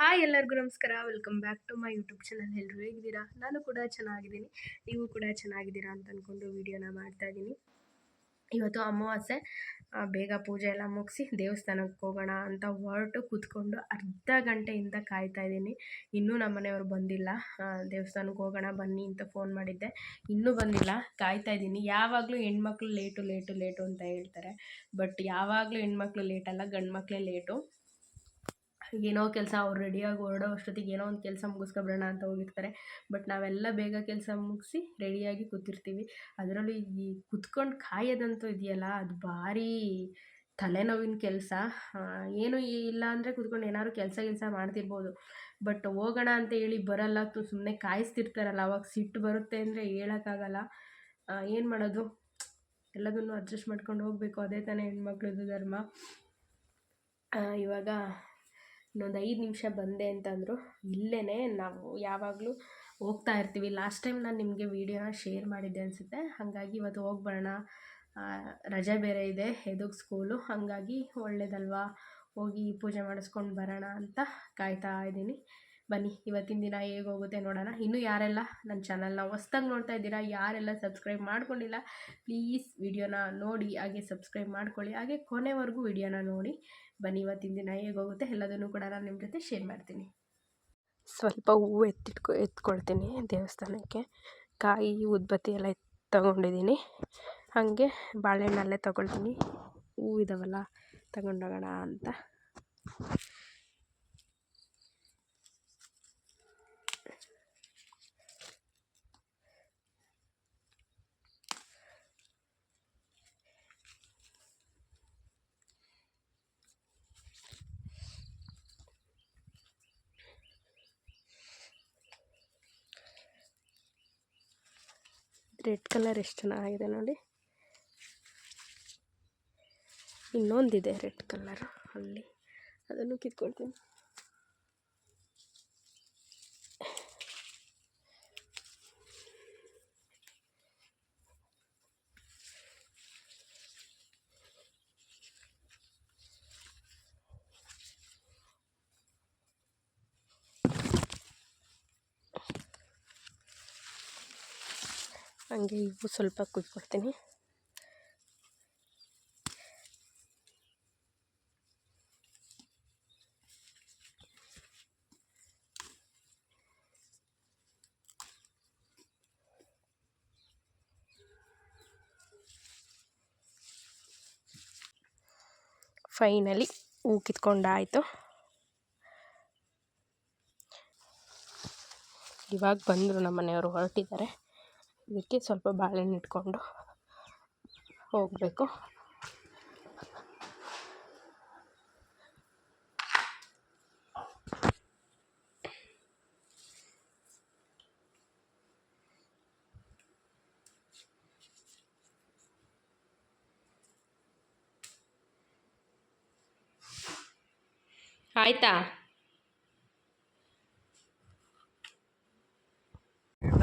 Hi ಎಲ್ಲರಿಗೂ ನಮಸ್ಕಾರ. Welcome back to my YouTube channel ಎಲ್ಲರೂ ಹೇಗಿದ್ದೀರಾ? ನಾನು ಕೂಡ ಚೆನ್ನಾಗಿದ್ದೀನಿ. ನೀವು ಕೂಡ ಚೆನ್ನಾಗಿದ್ದೀರಾ ಅಂತ ಅಂದ್ಕೊಂಡು ವೀಡಿಯೋನ ಮಾಡ್ತಾ ಇದ್ದೀನಿ. ಇವತ್ತು ಅಮಾವಾಸ್ಯೆ. ಬೇಗ ಪೂಜೆ ಎಲ್ಲ ಮುಗಿಸಿ ದೇವಸ್ಥಾನಕ್ಕೆ ಹೋಗೋಣ ಅಂತ ಹೊರಟು ಕೂತ್ಕೊಂಡು ಅರ್ಧ ಗಂಟೆಯಿಂದ ಕಾಯ್ತಾ ಇದ್ದೀನಿ. ಇನ್ನೂ ನಮ್ಮ ಮನೆಯವರು ಬಂದಿಲ್ಲ. ದೇವಸ್ಥಾನಕ್ಕೆ ಹೋಗೋಣ, ಬನ್ನಿ ಅಂತ ಫೋನ್ ಮಾಡಿದ್ದೆ. ಇನ್ನೂ ಬಂದಿಲ್ಲ. ಕಾಯ್ತಾ ಇದ್ದೀನಿ. ಯಾವಾಗಲೂ ಹೆಣ್ಮಕ್ಳು ಲೇಟು ಲೇಟು ಲೇಟು ಅಂತ ಹೇಳ್ತಾರೆ. ಬಟ್ ಯಾವಾಗಲೂ ಹೆಣ್ಮಕ್ಳು ಲೇಟಲ್ಲ ಗಂಡು ಮಕ್ಕಳೇ ಲೇಟು ಏನೋ ಕೆಲಸ ಅವ್ರು ರೆಡಿಯಾಗಿ ಹೊರಡೋ ಅಷ್ಟೊತ್ತಿಗೆ ಏನೋ ಒಂದು ಕೆಲಸ ಮುಗಿಸ್ಕೊಬಿಡೋಣ ಅಂತ ಹೋಗಿರ್ತಾರೆ. ಬಟ್ ನಾವೆಲ್ಲ ಬೇಗ ಕೆಲಸ ಮುಗಿಸಿ ರೆಡಿಯಾಗಿ ಕೂತಿರ್ತೀವಿ. ಅದರಲ್ಲೂ ಈ ಕುತ್ಕೊಂಡು ಕಾಯೋದಂತೂ ಇದೆಯಲ್ಲ, ಅದು ಭಾರಿ ತಲೆನೋವಿನ ಕೆಲಸ. ಏನು ಇಲ್ಲ ಅಂದರೆ ಕುತ್ಕೊಂಡು ಏನಾದ್ರು ಕೆಲಸ ಕೆಲಸ ಮಾಡ್ತಿರ್ಬೋದು. ಬಟ್ ಹೋಗೋಣ ಅಂತ ಹೇಳಿ ಬರಲ್ಲ ಸುಮ್ಮನೆ ಕಾಯಿಸ್ತಿರ್ತಾರಲ್ಲ, ಅವಾಗ ಸಿಟ್ಟು ಬರುತ್ತೆ ಅಂದರೆ ಹೇಳೋಕ್ಕಾಗಲ್ಲ. ಏನು ಮಾಡೋದು? ಎಲ್ಲದನ್ನು ಅಡ್ಜಸ್ಟ್ ಮಾಡ್ಕೊಂಡು ಹೋಗಬೇಕು, ಅದೇ ತಾನೇ ಹೆಣ್ಮಕ್ಳದ್ದು ಧರ್ಮ. ಇವಾಗ ಇನ್ನೊಂದು ಐದು ನಿಮಿಷ ಬಂದೆ ಅಂತಂದರು ಇಲ್ಲೇ ನಾವು ಯಾವಾಗಲೂ ಹೋಗ್ತಾ ಇರ್ತೀವಿ. ಲಾಸ್ಟ್ ಟೈಮ್ ನಾನು ನಿಮಗೆ ವೀಡಿಯೋನ ಶೇರ್ ಮಾಡಿದ್ದೆ ಅನಿಸುತ್ತೆ. ಹಾಗಾಗಿ ಇವತ್ತು ಹೋಗಿ ಬರೋಣ ರಜೆ ಬೇರೆ ಇದೆ, ಎದುಗ್ ಸ್ಕೂಲು ಹಾಗಾಗಿ ಒಳ್ಳೇದಲ್ವಾ? ಹೋಗಿ ಪೂಜೆ ಮಾಡಿಸ್ಕೊಂಡು ಬರೋಣ ಅಂತ ಕಾಯ್ತಾ ಇದ್ದೀನಿ. ಬನ್ನಿ, ಇವತ್ತಿನ ದಿನ ಹೇಗೋಗುತ್ತೆ ನೋಡೋಣ. ಇನ್ನೂ ಯಾರೆಲ್ಲ ನನ್ನ ಚಾನಲ್ನ ಹೊಸ್ದಾಗಿ ನೋಡ್ತಾ ಇದ್ದೀರಾ, ಯಾರೆಲ್ಲ ಸಬ್ಸ್ಕ್ರೈಬ್ ಮಾಡ್ಕೊಂಡಿಲ್ಲ ಪ್ಲೀಸ್ ವಿಡಿಯೋನ ನೋಡಿ, ಹಾಗೆ ಸಬ್ಸ್ಕ್ರೈಬ್ ಮಾಡ್ಕೊಳ್ಳಿ, ಹಾಗೆ ಕೊನೆವರೆಗೂ ವಿಡಿಯೋನ ನೋಡಿ. ಬನ್ನಿ, ಇವತ್ತಿನ ದಿನ ಹೇಗೋಗುತ್ತೆ ಎಲ್ಲದನ್ನು ಕೂಡ ನಾನು ನಿಮ್ಮ ಜೊತೆ ಶೇರ್ ಮಾಡ್ತೀನಿ. ಸ್ವಲ್ಪ ಹೂವು ಎತ್ತಿಟ್ಕೊ, ಎತ್ಕೊಳ್ತೀನಿ ದೇವಸ್ಥಾನಕ್ಕೆ. ಕಾಯಿ, ಉದ್ಬತ್ತಿ ಎಲ್ಲ ತಗೊಂಡಿದ್ದೀನಿ. ಹಾಗೆ ಬಾಳೆಹಣ್ಣಲ್ಲೇ ತಗೊಳ್ತೀನಿ. ಹೂವು ಇದಾವಲ್ಲ, ತಗೊಂಡೋಗೋಣ ಅಂತ. ರೆಡ್ ಕಲರ್ ಎಷ್ಟು ಚೆನ್ನಾಗಿದೆ ನೋಡಿ. ಇನ್ನೊಂದಿದೆ ರೆಡ್ ಕಲರ್ ಅಲ್ಲಿ. ಅದನ್ನು ಕಿತ್ಕೊಳ್ತೀನಿ. ಹಂಗೆ ಇವು ಸ್ವಲ್ಪ ಕುಯ್ಕೊಡ್ತೀನಿ. ಫೈನಲಿ ಹೂ ಕಿತ್ಕೊಂಡಾಯಿತು. ಇವಾಗ ಬಂದರು ನಮ್ಮ ಮನೆಯವರು ಹೊರಟಿದ್ದಾರೆ. ಇದಕ್ಕೆ ಸ್ವಲ್ಪ ಬಾಳೆಹಣ್ಣು ಇಟ್ಕೊಂಡು ಹೋಗಬೇಕು. ಆಯ್ತಾ? ಇಂಥ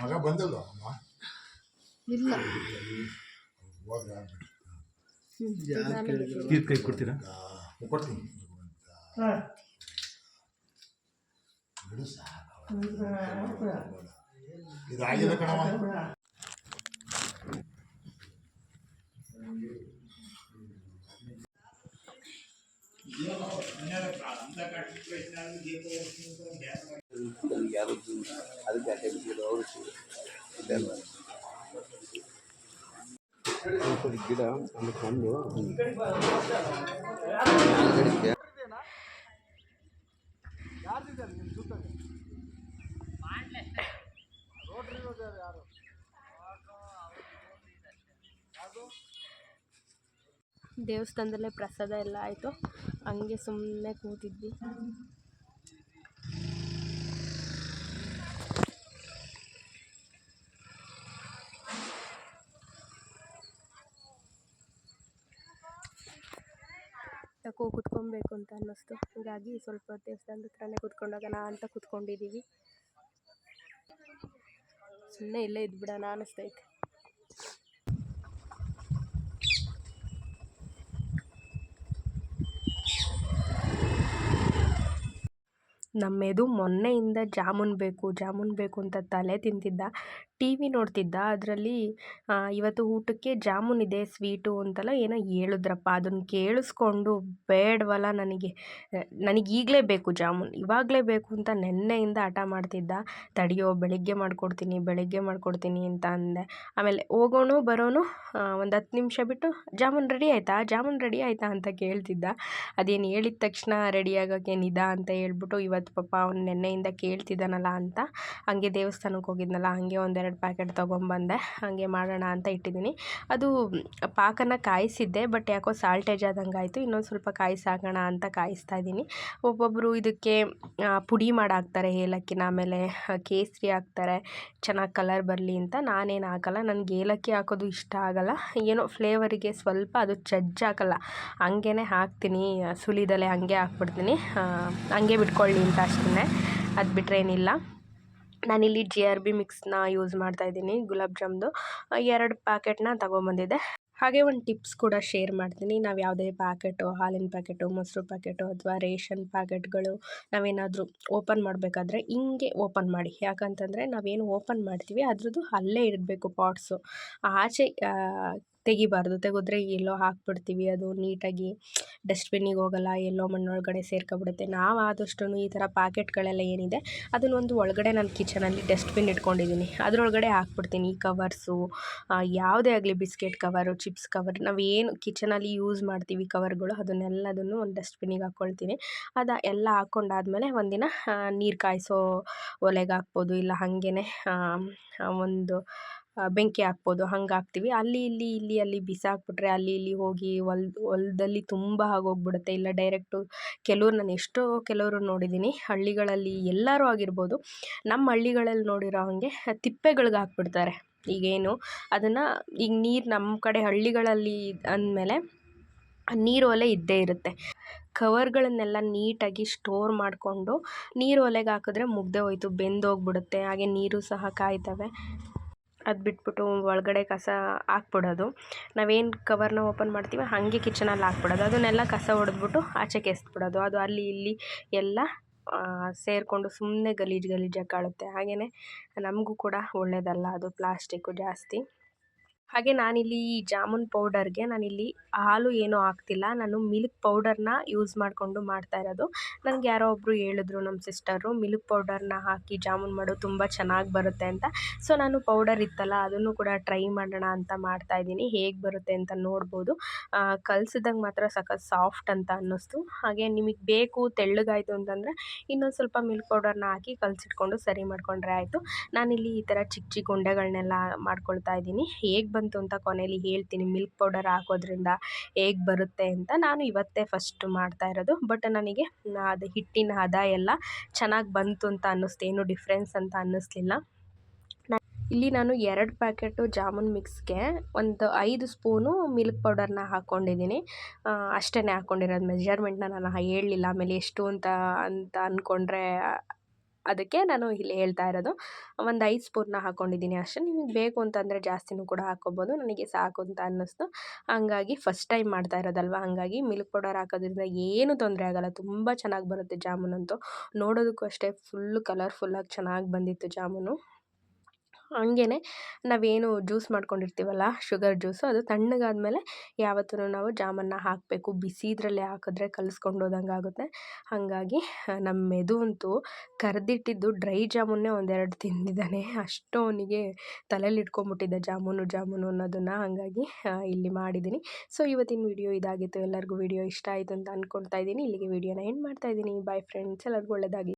ಮಗ ಬಂದಲ್ಲ ಅಮ್ಮ ಇಲ್ಲ. ತೀರ್ಥ ಕೈ ಕೊಡ್ತೀರಾ? ಕೊಡ್ತೀನಿ ಬಿಡು ಸಾಕು. ಇದಾಗಿದೆ ಕಣವ ಗಿಡ ಒಂದು ಕಂಡು ದೇವಸ್ಥಾನದಲ್ಲೇ ಪ್ರಸಾದ ಎಲ್ಲ ಆಯಿತು. ಹಂಗೆ ಸುಮ್ಮನೆ ಕೂತಿದ್ವಿ. ಯಾಕೋ ಕುತ್ಕೊಬೇಕು ಅಂತ ಅನ್ನಿಸ್ತು. ಹೀಗಾಗಿ ಸ್ವಲ್ಪ ದೇವಸ್ಥಾನದ ಹತ್ರನೇ ಕುತ್ಕೊಂಡೋಗೋಣ ಅಂತ ಕುತ್ಕೊಂಡಿದ್ದೀವಿ. ಸುಮ್ಮನೆ ಇಲ್ಲೇ ಇದ್ಬಿಡೋಣ ಅನ್ನಿಸ್ತೈತೆ ನಮ್ಮೆದು ಮೊನ್ನೆಯಿಂದ ಜಾಮೂನ್ ಬೇಕು ಜಾಮೂನ್ ಬೇಕು ಅಂತ ತಲೆ ತಿಂತಿದ್ದ. T V ನೋಡ್ತಿದ್ದ. ಅದರಲ್ಲಿ ಇವತ್ತು ಊಟಕ್ಕೆ ಜಾಮೂನ್ ಇದೆ, ಸ್ವೀಟು ಅಂತೆಲ್ಲ ಏನೋ ಹೇಳಿದ್ರಪ್ಪ. ಅದನ್ನು ಕೇಳಿಸ್ಕೊಂಡು, ಬೇಡವಲ್ಲ ನನಗೆ. ನನಗೆ ಈಗಲೇ ಬೇಕು ಜಾಮೂನ್. ಇವಾಗಲೇ ಬೇಕು ಅಂತ ನೆನ್ನೆಯಿಂದ ಹಠ ಮಾಡ್ತಿದ್ದ. ತಡೆಯೋ, ಬೆಳಿಗ್ಗೆ ಮಾಡಿಕೊಡ್ತೀನಿ ಬೆಳಿಗ್ಗೆ ಮಾಡಿಕೊಡ್ತೀನಿ ಅಂತ ಅಂದೆ. ಆಮೇಲೆ ಹೋಗೋನು ಬರೋನು ಒಂದು ಹತ್ತು ನಿಮಿಷ ಬಿಟ್ಟು ಜಾಮೂನ್ ರೆಡಿ ಆಯಿತಾ? ಜಾಮೂನ್ ರೆಡಿ ಆಯಿತಾ ಅಂತ ಕೇಳ್ತಿದ್ದ. ಅದೇನು ಹೇಳಿದ ತಕ್ಷಣ ರೆಡಿ ಆಗೋಕ್ಕೆ ನಿದಾ ಅಂತ ಹೇಳ್ಬಿಟ್ಟು, ಇವತ್ತು ಪಾಪ ಅವ್ನು ನೆನ್ನೆಯಿಂದ ಕೇಳ್ತಿದ್ದಾನಲ್ಲ ಅಂತ, ಹಂಗೆ ದೇವಸ್ಥಾನಕ್ಕೆ ಹೋಗಿದ್ನಲ್ಲ, ಹಾಗೆ ಒಂದೆರಡು ಪ್ಯಾಕೆಟ್ ತೊಗೊಂಬಂದೆ, ಹಾಗೆ ಮಾಡೋಣ ಅಂತ ಇಟ್ಟಿದ್ದೀನಿ. ಅದು ಪಾಕನ ಕಾಯಿಸಿದ್ದೆ, ಬಟ್ ಯಾಕೋ ಸಾಲ್ಟೇಜ್ ಆದಂಗೆ ಆಯಿತು. ಇನ್ನೊಂದು ಸ್ವಲ್ಪ ಕಾಯಿಸಿ ಹಾಕೋಣ ಅಂತ ಕಾಯಿಸ್ತಾ ಇದ್ದೀನಿ. ಒಬ್ಬೊಬ್ಬರು ಇದಕ್ಕೆ ಪುಡಿ ಮಾಡಿ ಹಾಕ್ತಾರೆ ಏಲಕ್ಕಿನ ಆಮೇಲೆ ಕೇಸರಿ ಹಾಕ್ತಾರೆ, ಚೆನ್ನಾಗಿ ಕಲರ್ ಬರಲಿ ಅಂತ. ನಾನೇನು ಹಾಕಲ್ಲ, ನನಗೆ ಏಲಕ್ಕಿ ಹಾಕೋದು ಇಷ್ಟ ಆಗಲ್ಲ. ಏನೋ ಫ್ಲೇವರಿಗೆ ಸ್ವಲ್ಪ ಅದು ಚಜ್ಜ ಹಾಕಲ್ಲ ಹಂಗೇ ಹಾಕ್ತೀನಿ, ಸುಲಿದಲೆ ಹಂಗೆ ಹಾಕ್ಬಿಡ್ತೀನಿ. ಹಂಗೆ ಬಿಟ್ಕೊಳ್ಳಿ ಅಂತ ಅಷ್ಟೇ ಅದು ಬಿಟ್ಟರೆ ಏನಿಲ್ಲ ನಾನಿಲ್ಲಿ ಜಿ ಆರ್ ಬಿ ಮಿಕ್ಸ್ನ ಯೂಸ್ ಮಾಡ್ತಾ ಇದ್ದೀನಿ, ಗುಲಾಬ್ ಜಾಮ್ದು. ಎರಡು ಪ್ಯಾಕೆಟ್ನ ತಗೊಂಬಂದಿದ್ದೆ. ಹಾಗೆ ಒಂದು ಟಿಪ್ಸ್ ಕೂಡ ಶೇರ್ ಮಾಡ್ತೀನಿ. ನಾವು ಯಾವುದೇ ಪ್ಯಾಕೆಟು ಹಾಲಿನ ಪ್ಯಾಕೆಟು ಮೊಸರು ಪ್ಯಾಕೆಟು ಅಥವಾ ರೇಷನ್ ಪ್ಯಾಕೆಟ್ಗಳು ನಾವೇನಾದರೂ ಓಪನ್ ಮಾಡಬೇಕಾದ್ರೆ ಹಿಂಗೆ ಓಪನ್ ಮಾಡಿ. ಯಾಕಂತಂದರೆ ನಾವೇನು ಓಪನ್ ಮಾಡ್ತೀವಿ, ಅದ್ರದ್ದು ಅಲ್ಲೇ ಇರಬೇಕು ಪಾಟ್ಸು ಆಚೆ ತೆಗಿಬಾರ್ದು. ತೆಗೆದ್ರೆ ಎಲ್ಲೋ ಹಾಕ್ಬಿಡ್ತೀವಿ. ಅದು ನೀಟಾಗಿ ಡಸ್ಟ್ಬಿನ್ನಿಗೆ ಹೋಗಲ್ಲ, ಎಲ್ಲೋ ಮಣ್ಣೊಳಗಡೆ ಸೇರ್ಕೊಬಿಡುತ್ತೆ. ನಾವು ಆದಷ್ಟು ಈ ಥರ ಪ್ಯಾಕೆಟ್ಗಳೆಲ್ಲ ಏನಿದೆ ಅದನ್ನೊಂದು ಒಳಗಡೆ ನಾನು ಕಿಚನಲ್ಲಿ ಡಸ್ಟ್ಬಿನ್ ಇಟ್ಕೊಂಡಿದ್ದೀನಿ ಅದರೊಳಗಡೆ ಹಾಕ್ಬಿಡ್ತೀನಿ. ಈ ಕವರ್ಸು ಯಾವುದೇ ಆಗಲಿ ಬಿಸ್ಕೆಟ್ ಕವರು, ಚಿಪ್ಸ್ ಕವರ್, ನಾವು ಏನು ಕಿಚನಲ್ಲಿ ಯೂಸ್ ಮಾಡ್ತೀವಿ ಕವರ್ಗಳು ಅದನ್ನೆಲ್ಲದನ್ನು ಒಂದು ಡಸ್ಟ್ಬಿನ್ನಿಗೆ ಹಾಕ್ಕೊಳ್ತೀನಿ. ಅದು ಎಲ್ಲ ಹಾಕ್ಕೊಂಡಾದ್ಮೇಲೆ ಒಂದಿನ ನೀರು ಕಾಯಿಸೋ ಒಲೆಗೆ ಹಾಕ್ಬೋದು. ಇಲ್ಲ ಹಾಗೇ ಒಂದು ಬೆಂಕಿ ಹಾಕ್ಬೋದು, ಹಂಗೆ ಹಾಕ್ತೀವಿ. ಅಲ್ಲಿ, ಇಲ್ಲಿ ಇಲ್ಲಿ, ಅಲ್ಲಿ ಬಿಸಾಕಿಬಿಟ್ರೆ ಅಲ್ಲಿ, ಇಲ್ಲಿ ಹೋಗಿ ಹೊಲ್ ಹೊಲದಲ್ಲಿ ತುಂಬ ಆಗೋಗ್ಬಿಡುತ್ತೆ. ಇಲ್ಲ ಡೈರೆಕ್ಟು ಕೆಲವ್ರು ನಾನು ಎಷ್ಟೋ ಕೆಲವರು ನೋಡಿದ್ದೀನಿ ಹಳ್ಳಿಗಳಲ್ಲಿ ಎಲ್ಲರೂ ಆಗಿರ್ಬೋದು. ನಮ್ಮ ಹಳ್ಳಿಗಳಲ್ಲಿ ನೋಡಿರೋ ಹಾಗೆ ತಿಪ್ಪೆಗಳ್ಗೆ ಹಾಕ್ಬಿಡ್ತಾರೆ. ಈಗೇನು ಅದನ್ನು ಈಗ ನೀರು ನಮ್ಮ ಕಡೆ ಹಳ್ಳಿಗಳಲ್ಲಿ ಅಂದಮೇಲೆ ನೀರು ಒಲೆ ಇದ್ದೇ ಇರುತ್ತೆ. ಕವರ್ಗಳನ್ನೆಲ್ಲ ನೀಟಾಗಿ ಸ್ಟೋರ್ ಮಾಡಿಕೊಂಡು ನೀರು ಒಲೆಗೆ ಹಾಕಿದ್ರೆ ಮುಗ್ದೇ ಹೋಯ್ತು ಬೆಂದೋಗ್ಬಿಡುತ್ತೆ ಹಾಗೆ ನೀರು ಸಹ ಕಾಯ್ತವೆ. ಅದು ಬಿಟ್ಬಿಟ್ಟು ಒಳಗಡೆ ಕಸ ಹಾಕ್ಬಿಡೋದು. ನಾವೇನು ಕವರ್ನ ಓಪನ್ ಮಾಡ್ತೀವಿ ಹಾಗೆ ಕಿಚನಲ್ಲಿ ಹಾಕ್ಬಿಡೋದು. ಅದನ್ನೆಲ್ಲ ಕಸ ಹೊಡೆದ್ಬಿಟ್ಟು ಆಚೆ ಕೆಸ್ಬಿಡೋದು ಅದು ಅಲ್ಲಿ ಇಲ್ಲಿ ಎಲ್ಲ ಸೇರಿಕೊಂಡು ಸುಮ್ಮನೆ ಗಲೀಜು ಗಲೀಜಾಗಿ ಕಾಣುತ್ತೆ ಹಾಗೆಯೇ ನಮಗೂ ಕೂಡ ಒಳ್ಳೆಯದಲ್ಲ ಅದು ಪ್ಲಾಸ್ಟಿಕ್ಕು ಜಾಸ್ತಿ. ಹಾಗೆ ನಾನಿಲ್ಲಿ ಈ ಜಾಮೂನ್ ಪೌಡರ್ಗೆ ನಾನಿಲ್ಲಿ ಹಾಲು ಏನೂ ಹಾಕ್ತಿಲ್ಲ. ನಾನು ಮಿಲ್ಕ್ ಪೌಡರ್ನ ಯೂಸ್ ಮಾಡಿಕೊಂಡು ಮಾಡ್ತಾ ಇರೋದು. ನನಗೆ ಯಾರೋ ಒಬ್ಬರು ಹೇಳಿದ್ರು ನಮ್ಮ ಸಿಸ್ಟರು, ಮಿಲ್ಕ್ ಪೌಡರ್ನ ಹಾಕಿ ಜಾಮೂನ್ ಮಾಡು, ತುಂಬ ಚೆನ್ನಾಗಿ ಬರುತ್ತೆ ಅಂತ. ಸೊ, ನಾನು ಪೌಡರ್ ಇತ್ತಲ್ಲ, ಅದನ್ನು ಕೂಡ ಟ್ರೈ ಮಾಡೋಣ ಅಂತ ಮಾಡ್ತಾ ಇದ್ದೀನಿ. ಹೇಗೆ ಬರುತ್ತೆ ಅಂತ ನೋಡ್ಬೋದು. ಕಲಸಿದಂಗೆ ಮಾತ್ರ ಸಖತ್ ಸಾಫ್ಟ್ ಅಂತ ಅನ್ನಿಸ್ತು. ಹಾಗೆ ನಿಮಗೆ ಬೇಕು ತೆಳ್ಳಗಾಯಿತು ಅಂತಂದರೆ, ಇನ್ನೊಂದು ಸ್ವಲ್ಪ ಮಿಲ್ಕ್ ಪೌಡರ್ನ ಹಾಕಿ ಕಲಸಿಟ್ಕೊಂಡು ಸರಿ ಮಾಡಿಕೊಂಡ್ರೆ ಆಯಿತು. ನಾನಿಲ್ಲಿ ಈ ಥರ ಚಿಕ್ಕ ಚಿಕ್ಕ ಉಂಡೆಗಳನ್ನೆಲ್ಲ ಮಾಡ್ಕೊಳ್ತಾ ಇದ್ದೀನಿ. ಹೇಗೆ ಬಂತು ಅಂತ ಕೊನೆಯಲ್ಲಿ ಹೇಳ್ತೀನಿ ಮಿಲ್ಕ್ ಪೌಡರ್ ಹಾಕೋದ್ರಿಂದ ಹೇಗೆ ಬರುತ್ತೆ ಅಂತ ನಾನು ಇವತ್ತೇ ಫಸ್ಟ್ ಮಾಡ್ತಾ ಇರೋದು. ಬಟ್ ನನಗೆ ಅದು ಹಿಟ್ಟಿನ ಹದ ಎಲ್ಲ ಚೆನ್ನಾಗಿ ಬಂತು ಅಂತ ಅನ್ನಿಸ್ತು. ಏನು ಡಿಫ್ರೆನ್ಸ್ ಅಂತ ಅನ್ನಿಸ್ಲಿಲ್ಲ. ಇಲ್ಲಿ ನಾನು ಎರಡು ಪ್ಯಾಕೆಟು ಜಾಮೂನ್ ಮಿಕ್ಸ್ಗೆ ಒಂದು ಐದು ಸ್ಪೂನು ಮಿಲ್ಕ್ ಪೌಡರ್ನ ಹಾಕ್ಕೊಂಡಿದ್ದೀನಿ ಅಷ್ಟೇ ಹಾಕ್ಕೊಂಡಿರೋದು ಮೆಜರ್ಮೆಂಟ್ನ ನಾನು ಹೇಳಲಿಲ್ಲ. ಆಮೇಲೆ ಎಷ್ಟು ಅಂತ ಅಂತ ಅಂದ್ಕೊಂಡ್ರೆ ಅದಕ್ಕೆ ನಾನು ಇಲ್ಲಿ ಹೇಳ್ತಾ ಇರೋದು. ಒಂದು ಐದು ಸ್ಪೂನ್ನ ಹಾಕ್ಕೊಂಡಿದ್ದೀನಿ ಅಷ್ಟೇ. ನಿಮಗೆ ಬೇಕು ಅಂತಂದರೆ ಜಾಸ್ತಿನೂ ಕೂಡ ಹಾಕ್ಕೊಬೋದು ನನಗೆ ಸಾಕು ಅಂತ ಅನ್ನಿಸ್ತು. ಹಂಗಾಗಿ ಫಸ್ಟ್ ಟೈಮ್ ಮಾಡ್ತಾ ಇರೋದಲ್ವ? ಹಾಗಾಗಿ ಮಿಲ್ಕ್ ಪೌಡರ್ ಹಾಕೋದ್ರಿಂದ ಏನೂ ತೊಂದರೆ ಆಗಲ್ಲ. ತುಂಬ ಚೆನ್ನಾಗಿ ಬರುತ್ತೆ ಜಾಮೂನಂತೂ. ನೋಡೋದಕ್ಕೂ ಅಷ್ಟೇ ಫುಲ್ಲು ಕಲರ್ಫುಲ್ಲಾಗಿ ಚೆನ್ನಾಗಿ ಬಂದಿತ್ತು ಜಾಮೂನು. ಹಂಗೇ ನಾವೇನು ಜ್ಯೂಸ್ ಮಾಡ್ಕೊಂಡಿರ್ತೀವಲ್ಲ, ಶುಗರ್ ಜ್ಯೂಸು ಅದು ತಣ್ಣಗಾದಮೇಲೆ ಯಾವತ್ತೂ ನಾವು ಜಾಮನ್ನ ಹಾಕಬೇಕು. ಬಿಸಿ ಇದರಲ್ಲೇ ಹಾಕಿದ್ರೆ ಕಲಿಸ್ಕೊಂಡು ಹೋದಂಗೆ ಆಗುತ್ತೆ. ಹಾಗಾಗಿ ನಮ್ಮ ಮೆದು ಅಂತೂ ಕರೆದಿಟ್ಟಿದ್ದು ಡ್ರೈ ಜಾಮೂನೇ ಒಂದೆರಡು ತಿಂದಿದ್ದಾನೆ. ಅಷ್ಟು ಅವನಿಗೆ ತಲೆಯಲ್ಲಿ ಇಟ್ಕೊಂಬಿಟ್ಟಿದ್ದೆ ಜಾಮೂನು ಜಾಮೂನು ಅನ್ನೋದನ್ನು. ಹಾಗಾಗಿ ಇಲ್ಲಿ ಮಾಡಿದ್ದೀನಿ. ಸೊ, ಇವತ್ತಿನ ವಿಡಿಯೋ ಇದಾಗಿತ್ತು. ಎಲ್ಲರಿಗೂ ವಿಡಿಯೋ ಇಷ್ಟ ಆಯಿತು ಅಂತ ಅಂದ್ಕೊಳ್ತಾ ಇದ್ದೀನಿ. ಇಲ್ಲಿಗೆ ವಿಡಿಯೋನ ಎಂಡ್ ಮಾಡ್ತಾ ಇದ್ದೀನಿ. ಬಾಯ್ ಫ್ರೆಂಡ್ಸ್ ಎಲ್ಲರಿಗೂ ಒಳ್ಳೆಯದಾಗಿ